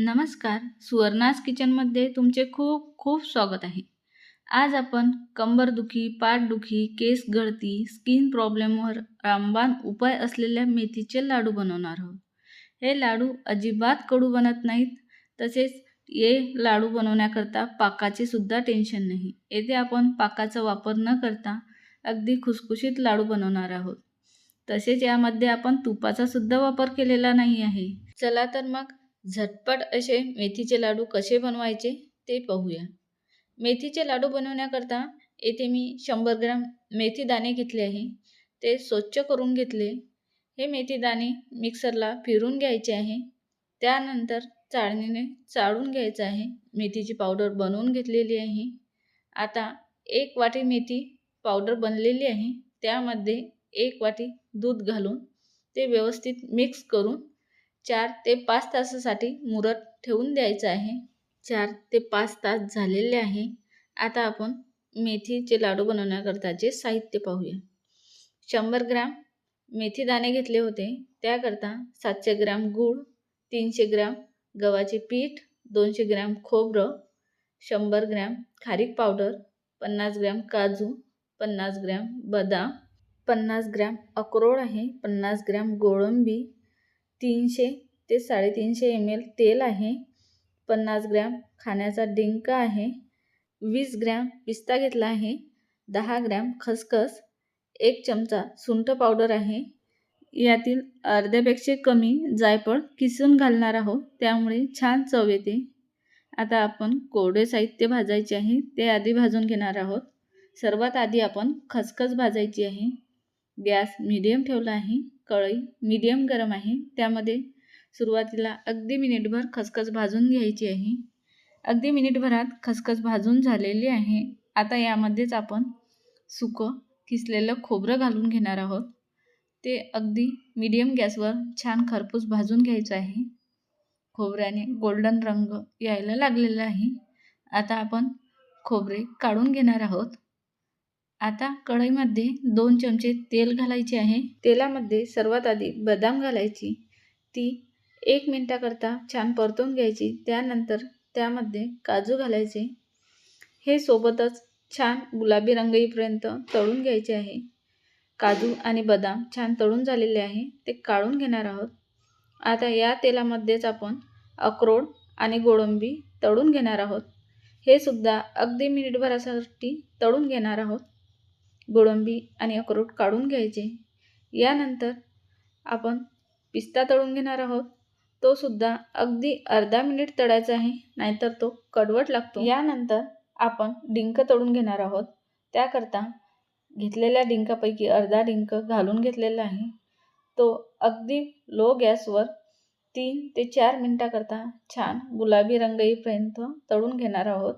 नमस्कार. सुवर्णास किचनमध्ये तुमचे खूप खूप स्वागत आहे. आज आपण कंबरदुखी पाठदुखी केस गळती स्किन प्रॉब्लेमवर रामबाण उपाय असलेल्या मेथीचे लाडू बनवणार आहोत. हे लाडू अजिबात कडू बनत नाहीत. तसेच हे लाडू बनवण्याकरता पाकाचे सुद्धा टेन्शन नाही. येथे आपण पाकाचा वापर न करता अगदी खुसखुशीत लाडू बनवणार आहोत. तसेच यामध्ये आपण तुपाचा सुद्धा वापर केलेला नाही आहे. चला तर मग झटपट असे मेथीचे लाडू कसे बनवायचे ते पाहूया. मेथीचे लाडू बनवण्याकरता येथे मी शंभर ग्रॅम मेथी दाणे घेतले आहे. ते स्वच्छ करून घेतले. हे मेथी दाणे मिक्सरला फिरून घ्यायचे आहे. त्यानंतर चाळणीने चाळून घ्यायचं आहे. मेथीची पावडर बनवून घेतलेली आहे. आता एक वाटी मेथी पावडर बनलेली आहे. त्यामध्ये एक वाटी दूध घालून ते व्यवस्थित मिक्स करून चार ते पाच तासासाठी मुरत ठेवून द्यायचं आहे. चार ते पाच तास झालेले आहे. आता आपण मेथीचे लाडू बनवण्याकरताचे साहित्य पाहूया. शंभर ग्रॅम मेथी दाणे घेतले होते. त्याकरता सातशे ग्रॅम गूळ तीनशे ग्रॅम गव्हाचे पीठ दोनशे ग्रॅम खोबरं शंभर ग्रॅम खारीक पावडर पन्नास ग्रॅम काजू पन्नास ग्रॅम बदाम पन्नास ग्रॅम अक्रोड आहे पन्नास ग्रॅम गोळंबी तीनशे ते साडेतीनशे एम एल तेल आहे पन्नास ग्रॅम खाण्याचा डिंक आहे वीस ग्रॅम पिस्ता घेतला आहे दहा ग्रॅम खसखस एक चमचा सुंठ पावडर आहे. यातील अर्ध्यापेक्षा कमी जायफळ किसून घालणार आहोत त्यामुळे छान चव येते. आता आपण कोरडे साहित्य भाजायचे आहे ते आधी भाजून घेणार आहोत. सर्वात आधी आपण खसखस भाजायची आहे. गॅस मिडियम ठेवला आहे. कळई मीडियम गरम आहे. त्यामध्ये सुरुवातीला अगदी मिनिटभर खसखस भाजून घ्यायची आहे. अगदी मिनिटभरात खसखस भाजून झालेली आहे. आता यामध्येच आपण सुकं किसलेलं खोबरं घालून घेणार आहोत. ते अगदी मीडियम गॅसवर छान खरपूस भाजून घ्यायचं आहे. खोबऱ्याने गोल्डन रंग यायला लागलेला आहे. आता आपण खोबरे काढून घेणार आहोत. आता कढईमध्ये दोन चमचे तेल घालायचे आहे. तेलामध्ये सर्वात आधी बदाम घालायची. ती एक मिनटाकरता छान परतून घ्यायची. त्यानंतर त्यामध्ये काजू घालायचे. हे सोबतच छान गुलाबी रंग येईपर्यंत तळून घ्यायचे आहे. काजू आणि बदाम छान तळून झालेले आहे. ते काढून घेणार आहोत. आता या तेलामध्येच आपण अक्रोड आणि गोळंबी तळून घेणार आहोत. हे सुद्धा अगदी मिनिटभरासाठी तळून घेणार आहोत. गोळंबी आणि अक्रोड काढून घ्यायचे. यानंतर आपण पिस्ता तळून घेणार आहोत. तो सुद्धा अगदी अर्धा मिनिट तळायचा आहे नाहीतर तो कडवट लागतो. यानंतर आपण डिंक तळून घेणार आहोत. त्याकरता घेतलेल्या डिंकापैकी अर्धा डिंक घालून घेतलेला आहे. तो अगदी लो गॅसवर तीन ते चार मिनटाकरता छान गुलाबी रंग येईपर्यंत तळून घेणार आहोत.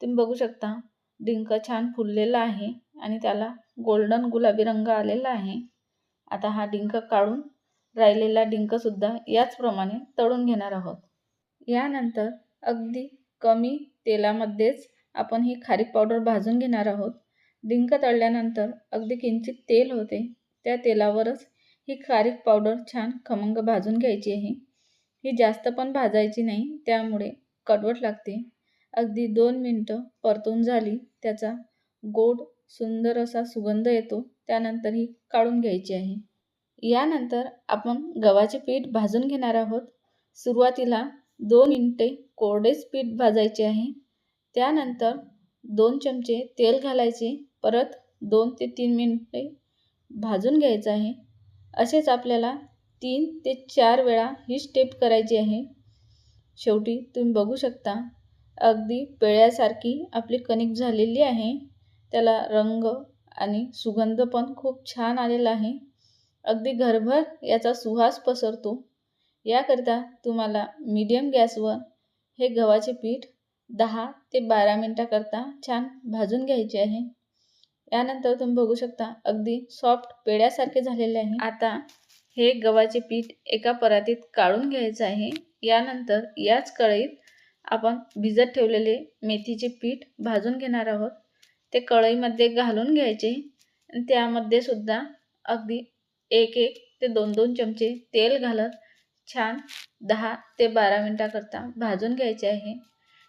तुम्ही बघू शकता डिंक छान फुललेला आहे. आणि त्याला गोल्डन गुलाबी रंग आलेला आहे. आता हा डिंक काढून राहिलेला डिंकसुद्धा याचप्रमाणे तळून घेणार आहोत. यानंतर अगदी कमी तेलामध्येच आपण ही खारीक पावडर भाजून घेणार आहोत. डिंक तळल्यानंतर अगदी किंचित तेल होते त्या तेलावरच ही खारीक पावडर छान खमंग भाजून घ्यायची आहे. ही जास्त पण भाजायची नाही त्यामुळे कडवट लागते. अगदी दोन मिनटं परतून झाली त्याचा गोड सुंदर असा सुगंध येतो त्यानंतर ही काढून घ्यायची आहे. यानंतर आपण गव्हाचे पीठ भाजून घेणार आहोत. सुरुवातीला दोन मिनटे कोरडेच पीठ भाजायचे आहे. त्यानंतर दोन चमचे तेल घालायचे. परत दोन ते तीन मिनटे भाजून घ्यायचं आहे. असेच आपल्याला तीन ते चार वेळा ही स्टेप करायची आहे. शेवटी तुम्ही बघू शकता अगदी पेळ्यासारखी आपली कणिक झालेली आहे. त्याला रंग आणि सुगंध पण खूप छान आलेला आहे. अगदी घरभर याचा सुहास पसरतो. याकरिता तुम्हाला मीडियम गॅसवर हे गव्हाचे पीठ दहा ते बारा मिनटाकरता छान भाजून घ्यायचे आहे. यानंतर तुम्ही बघू शकता अगदी सॉफ्ट पेड्यासारखे झालेले आहे. आता हे गव्हाचे पीठ एका परातीत काढून घ्यायचं आहे. यानंतर याच कढईत आपण भिजत ठेवलेले मेथीचे पीठ भाजून घेणार आहोत. ते कढईमध्ये घालून घ्यायचे. त्यामध्ये सुद्धा अगदी एक एक ते दोन दोन चमचे तेल घालत छान दहा ते बारा मिनटाकरता भाजून घ्यायचे आहे.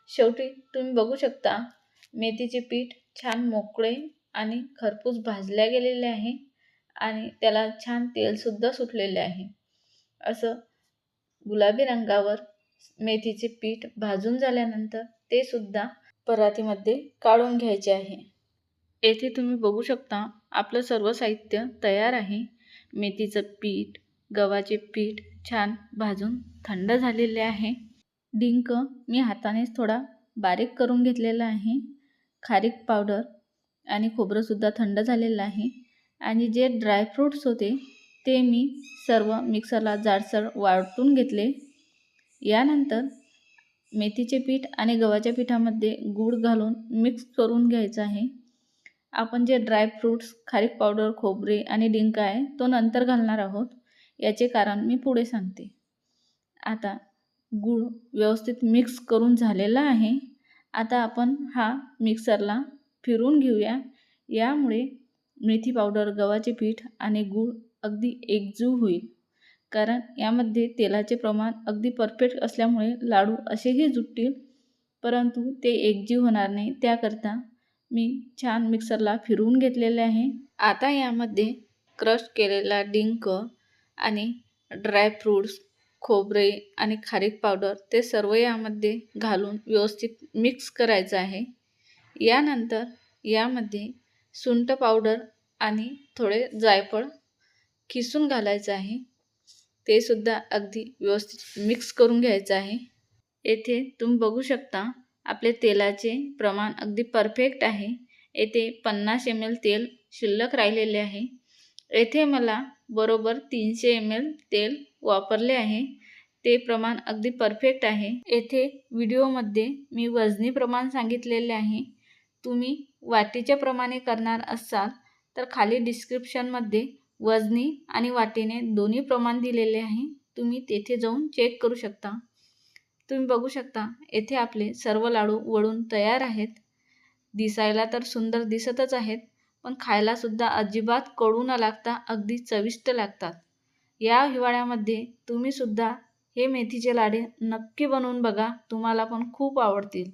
शेवटी तुम्ही बघू शकता मेथीचे पीठ छान मोकळे आणि खरपूस भाजल्या गेलेले आहे आणि त्याला छान तेलसुद्धा सुटलेले आहे. असं गुलाबी रंगावर मेथीचे पीठ भाजून झाल्यानंतर ते सुद्धा परातीमध्ये काढून घ्यायचे आहे. येथे तुम्ही बघू शकता आपलं सर्व साहित्य तयार आहे. मेथीचं पीठ गव्हाचे पीठ छान भाजून थंड झालेले आहे. डिंक मी हातानेच थोडा बारीक करून घेतलेला आहे. खारीक पावडर आणि खोबरंसुद्धा थंड झालेलं आहे. आणि जे ड्रायफ्रूट्स होते ते मी सर्व मिक्सरला जाडसर वाटून घेतले. यानंतर मेथीचे पीठ आणि गव्हाच्या पिठामध्ये गूळ घालून मिक्स करून घ्यायचं आहे. आपण जे ड्रायफ्रूट्स खारीक पावडर खोबरे आणि डिंक आहे तो नंतर घालणार आहोत. याचे कारण मी पुढे सांगते. आता गूळ व्यवस्थित मिक्स करून झालेला आहे. आता आपण हा मिक्सरला फिरून घेऊया. यामुळे मेथी पावडर गव्हाचे पीठ आणि गूळ अगदी एकजीव होईल. कारण यामध्ये तेलाचे प्रमाण अगदी परफेक्ट असल्यामुळे लाडू असेही जुटतील. परंतु ते एकजीव होणार नाही. त्याकरता मी छान मिक्सरला फिरवून घेतलेले आहे. आता यामध्ये क्रश केलेला डिंक आणि ड्रायफ्रूट्स खोबरे आणि खारीक पावडर ते सर्व यामध्ये घालून व्यवस्थित मिक्स करायचं आहे. यानंतर यामध्ये सुंट पावडर आणि थोडे जायफळ किसून घालायचं आहे. ते सुद्धा अगदी व्यवस्थित मिक्स करून घ्यायचं आहे. येथे तुम्ही बघू शकता आपले तेलाचे प्रमाण अगदी परफेक्ट आहे. येथे पन्नास एम एल तेल शिल्लक राहिलेले आहे. येथे मला बरोबर तीनशे एम एल तेल वापरले आहे. ते प्रमाण अगदी परफेक्ट आहे. येथे व्हिडिओमध्ये मी वजनी प्रमाण सांगितलेले आहे. तुम्ही वाटीच्या प्रमाणे करणार असाल तर खाली डिस्क्रिप्शनमध्ये वजनी आणि वाटीने दोन्ही प्रमाण दिलेले आहे. तुम्ही तेथे जाऊन चेक करू शकता. तुम्ही बघू शकता येथे आपले सर्व लाडू वळून तयार आहेत. दिसायला तर सुंदर दिसतच आहेत पण खायलासुद्धा अजिबात कडू न लागता अगदी चविष्ट लागतात. या हिवाळ्यामध्ये तुम्हीसुद्धा हे मेथीचे लाडे नक्की बनवून बघा तुम्हाला पण खूप आवडतील.